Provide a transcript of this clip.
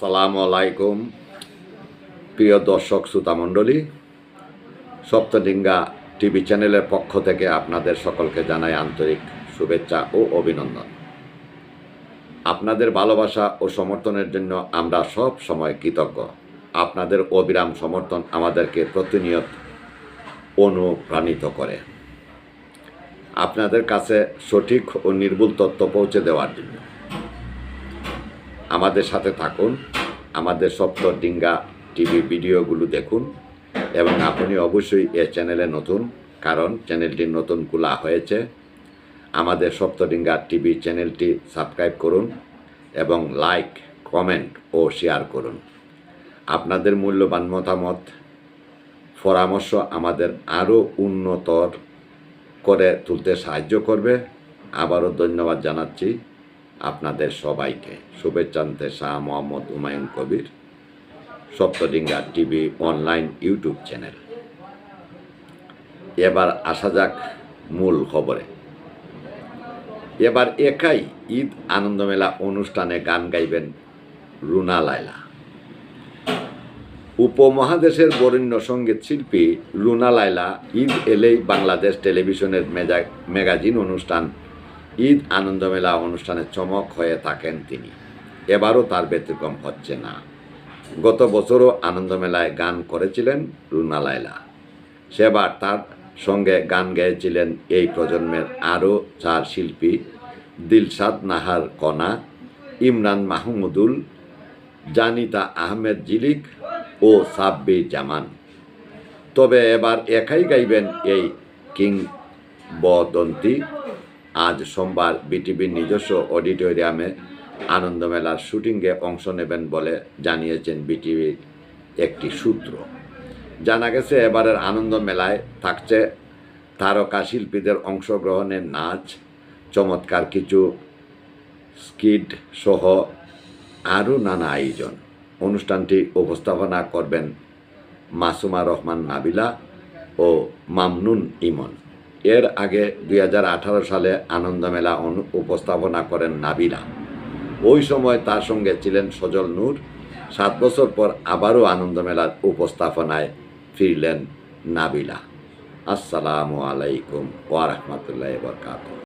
সালাম আলাইকুম প্রিয় দর্শক শ্রোতামণ্ডলী সপ্তডিঙ্গা টিভি চ্যানেলের পক্ষ থেকে আপনাদের সকলকে জানাই আন্তরিক শুভেচ্ছা ও অভিনন্দন। আপনাদের ভালোবাসা ও সমর্থনের জন্য আমরা সব সময় কৃতজ্ঞ। আপনাদের অবিরাম সমর্থন আমাদেরকে প্রতিনিয়ত অনুপ্রাণিত করে। আপনাদের কাছে সঠিক ও নির্ভুল তথ্য পৌঁছে দেওয়ার জন্য আমাদের সাথে থাকুন, আমাদের সপ্ত ডিঙ্গা টিভি ভিডিওগুলো দেখুন এবং আপনি অবশ্যই এ চ্যানেলে নতুন, কারণ চ্যানেলটি নতুন খোলা হয়েছে। আমাদের সপ্তডিঙ্গা টিভি চ্যানেলটি সাবস্ক্রাইব করুন এবং লাইক, কমেন্ট ও শেয়ার করুন। আপনাদের মূল্যবান মতামত, পরামর্শ আমাদের আরও উন্নতর করে তুলতে সাহায্য করবে। আবারও ধন্যবাদ জানাচ্ছি। আপনাদের সবাইকে। শুভেচ্ছান্তে Shah Mohammad Humayun Kabir, Saptadinga TV online YouTube channel. এবার আসা যাক মূল খবরে। এবার একাই ঈদ আনন্দমেলা অনুষ্ঠানে গান গাইবেন রুনা লায়লা। উপমহাদেশের বরেণ্য সংগীত শিল্পী রুনা লায়লা ঈদ এলেই বাংলাদেশ টেলিভিশনের মেজা ম্যাগাজিন অনুষ্ঠান ঈদ আনন্দমেলা অনুষ্ঠানে চমক হয়ে থাকেন তিনি। এবারও তার ব্যতিক্রম হচ্ছে না। গত বছরও আনন্দমেলায় গান করেছিলেন রুনা লায়লা। সেবার তার সঙ্গে গান গেয়েছিলেন এই প্রজন্মের আরও চার শিল্পী, দিলশাদ নাহার কণা, ইমরান মাহমুদুল, জানিতা আহমেদ জিলিক ও সাব্বি জামান। তবে এবার একাই গাইবেন এই কিং বদন্তি আজ সোমবার বিটিভির নিজস্ব অডিটোরিয়ামে আনন্দমেলার শুটিংয়ে অংশ নেবেন বলে জানিয়েছেন বিটিভির একটি সূত্র। জানা গেছে, এবারের আনন্দ মেলায় থাকছে তারকা শিল্পীদের অংশগ্রহণের নাচ, চমৎকার কিছু স্কিড সহ আরও নানা আয়োজন। অনুষ্ঠানটি উপস্থাপনা করবেন মাসুমা রহমান নাবিলা ও মামনুন ইমন। এর আগে দুই হাজার আঠারো সালে আনন্দ মেলা উপস্থাপনা করেন নাবিলা। ওই সময় তার সঙ্গে ছিলেন সজল নূর। সাত বছর পর আবারও আনন্দ মেলার উপস্থাপনায় ফিরলেন নাবিলা। আসসালামু আলাইকুম ওয়া রাহমাতুল্লাহি ওয়া বারাকাতুহু।